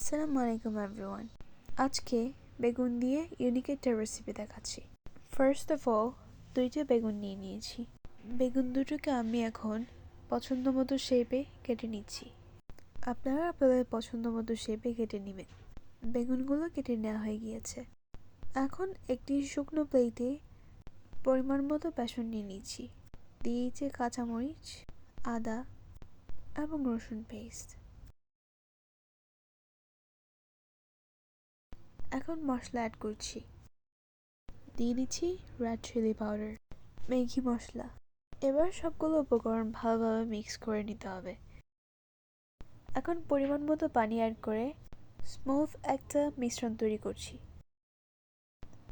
আসসালামু আলাইকুম এভরিওয়ান। আজকে বেগুন দিয়ে ইউনিক একটা রেসিপি দেখাচ্ছি। ফার্স্ট অফ অল দুইটা বেগুন নিয়ে নিয়েছি। বেগুন দুটোকে আমি এখন পছন্দ মতো শেপে কেটে নিচ্ছি। আপনারা আপনাদের পছন্দ মতো শেপে কেটে নেবেন। বেগুনগুলো কেটে নেওয়া হয়ে গিয়েছে। এখন একটি শুকনো প্লেটে পরিমাণ মতো বেসন নিয়ে নিচ্ছি। দিয়েছি কাঁচামরিচ, আদা এবং রসুন পেস্ট এখন মশলা অ্যাড করছি। দিয়ে দিচ্ছি রেড চিলি পাউডার ম্যাগি মশলা। এবার সবগুলো উপকরণ ভালোভাবে মিক্স করে নিতে হবে। এখন পরিমাণ মতো পানি অ্যাড করে স্মুথ একটা মিশ্রণ তৈরি করছি।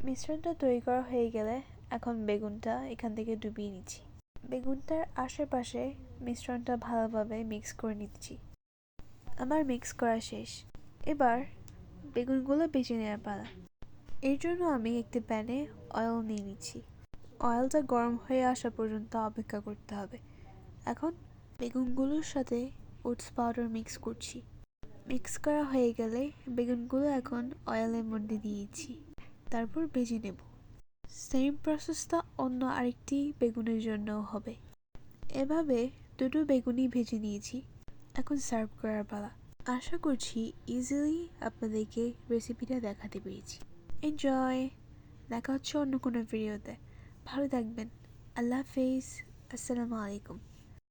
মিশ্রণটা তৈরি করা হয়ে গেলে এখন বেগুনটা এখান থেকে ডুবিয়ে নিচ্ছি। বেগুনটার আশেপাশে মিশ্রণটা ভালোভাবে মিক্স করে নিচ্ছি। আমার মিক্স করা শেষ। এবার বেগুনগুলো বেছে নেওয়ার পালা। এর জন্য আমি একটি প্যানে অয়েল নিয়ে নিচ্ছি। অয়েলটা গরম হয়ে আসা পর্যন্ত অপেক্ষা করতে হবে। এখন বেগুনগুলোর সাথে ওটস পাউডার মিক্স করছি। মিক্স করা হয়ে গেলে বেগুনগুলো এখন অয়েলের মধ্যে দিয়েছি তারপর ভেজে নেব। সেম প্রসেসটা অন্য আরেকটি বেগুনের জন্যও হবে। এভাবে দুটো বেগুনই ভেজে নিয়েছি। এখন সার্ভ করার পালা। আশা করছি ইজিলি আপনাদেরকে রেসিপিটা দেখাতে পেরেছি। এনজয় দেখা হচ্ছে অন্য কোনো ভিডিওতে ভালো থাকবেন। আল্লাহ হাফেজ। আসসালামু আলাইকুম।